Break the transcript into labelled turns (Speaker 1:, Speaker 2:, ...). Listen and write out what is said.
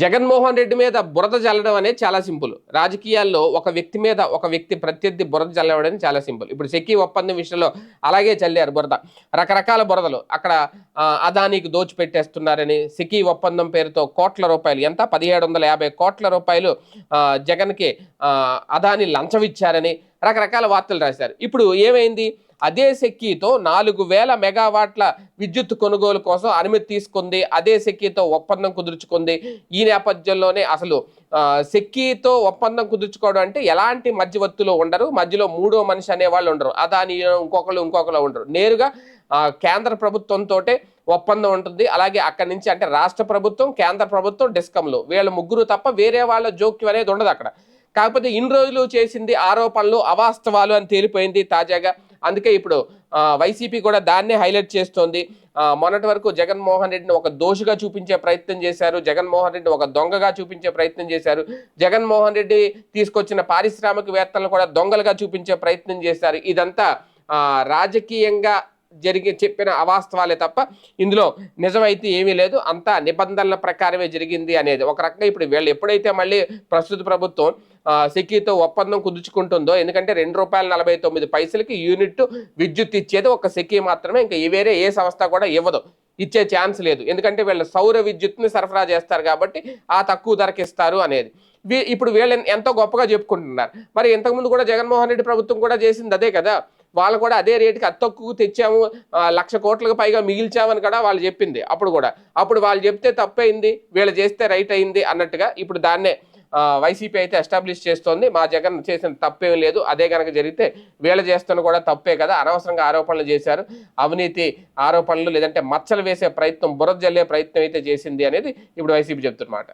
Speaker 1: జగన్మోహన్ రెడ్డి మీద బురద జల్లడం అనేది చాలా సింపుల్. రాజకీయాల్లో ఒక వ్యక్తి మీద ఒక వ్యక్తి ప్రత్యర్థి బురద జల్లడం చాలా సింపుల్. ఇప్పుడు సెక్కి ఒప్పందం విషయంలో అలాగే చల్లారు బురద. రకరకాల బురదలు. అక్కడ అదానికి దోచిపెట్టేస్తున్నారని సికి ఒప్పందం పేరుతో కోట్ల రూపాయలు ఎంత? పదిహేడు వందల యాభై కోట్ల రూపాయలు జగన్కి అదాని లంచం ఇచ్చారని రకరకాల వార్తలు రాశారు. ఇప్పుడు ఏమైంది? అదే శక్తితో నాలుగు వేల మెగావాట్ల విద్యుత్ కొనుగోలు కోసం అనుమతి తీసుకుంది. అదే శక్తితో ఒప్పందం కుదుర్చుకుంది. ఈ నేపథ్యంలోనే అసలు శక్తితో సెక్కీతో ఒప్పందం కుదుర్చుకోవడం అంటే ఎలాంటి మధ్యవర్తులు ఉండరు. మధ్యలో మూడో మనిషి అనేవాళ్ళు ఉండరు. అదాని ఇంకొకరు ఇంకొకరు ఉండరు. నేరుగా కేంద్ర ప్రభుత్వంతో ఒప్పందం ఉంటుంది. అలాగే అక్కడి నుంచి అంటే రాష్ట్ర ప్రభుత్వం కేంద్ర ప్రభుత్వం డిస్కంలు. వీళ్ళ ముగ్గురు తప్ప వేరే వాళ్ళ జోక్యం అనేది ఉండదు అక్కడ. కాకపోతే ఇన్ని రోజులు చేసింది ఆరోపణలు అవాస్తవాలు అని తేలిపోయింది తాజాగా. అందుకే ఇప్పుడు వైసీపీ కూడా దాన్నే హైలైట్ చేస్తోంది. మొన్నటి వరకు జగన్మోహన్ రెడ్డిని ఒక దోషిగా చూపించే ప్రయత్నం చేశారు. జగన్మోహన్ రెడ్డి ఒక దొంగగా చూపించే ప్రయత్నం చేశారు. జగన్మోహన్ రెడ్డి తీసుకొచ్చిన పారిశ్రామికవేత్తలను కూడా దొంగలుగా చూపించే ప్రయత్నం చేశారు. ఇదంతా రాజకీయంగా జరిగి చెప్పిన అవాస్తవాలే తప్ప ఇందులో నిజమైతే ఏమీ లేదు. అంతా నిబంధనల ప్రకారమే జరిగింది అనేది. ఒక రకంగా ఇప్పుడు వీళ్ళు ఎప్పుడైతే మళ్ళీ ప్రస్తుత ప్రభుత్వం సెకీతో ఒప్పందం కుదుర్చుకుంటుందో ఎందుకంటే రెండు రూపాయల నలభై తొమ్మిది పైసలకి యూనిట్ విద్యుత్ ఇచ్చేది ఒక సెకీ మాత్రమే. ఇంకా వేరే ఏ సంస్థ కూడా ఇవ్వదు. ఇచ్చే ఛాన్స్ లేదు. ఎందుకంటే వీళ్ళు సౌర విద్యుత్ని సరఫరా చేస్తారు కాబట్టి ఆ తక్కువ ధరకి ఇస్తారు అనేది. ఇప్పుడు వీళ్ళు ఎంతో గొప్పగా చెప్పుకుంటున్నారు. మరి ఇంతకుముందు కూడా జగన్మోహన్ రెడ్డి ప్రభుత్వం కూడా చేసింది అదే కదా. వాళ్ళు కూడా అదే రేటుకి అత్తక్కువ తెచ్చాము లక్ష కోట్లకు పైగా మిగిల్చామని కూడా వాళ్ళు చెప్పింది అప్పుడు కూడా. అప్పుడు వాళ్ళు చెప్తే తప్పైంది వీళ్ళు చేస్తే రైట్ అయింది అన్నట్టుగా ఇప్పుడు దాన్నే వైసీపీ అయితే ఎస్టాబ్లిష్ చేస్తోంది. మా జగన్ చేసిన తప్పేం లేదు. అదే కనుక జరిగితే వీళ్ళు చేస్తున్న కూడా తప్పే కదా. అనవసరంగా ఆరోపణలు చేశారు. అవినీతి ఆరోపణలు లేదంటే మచ్చలు వేసే ప్రయత్నం బురద జల్లే ప్రయత్నం అయితే చేసింది అనేది ఇప్పుడు వైసీపీ చెప్తున్నమాట.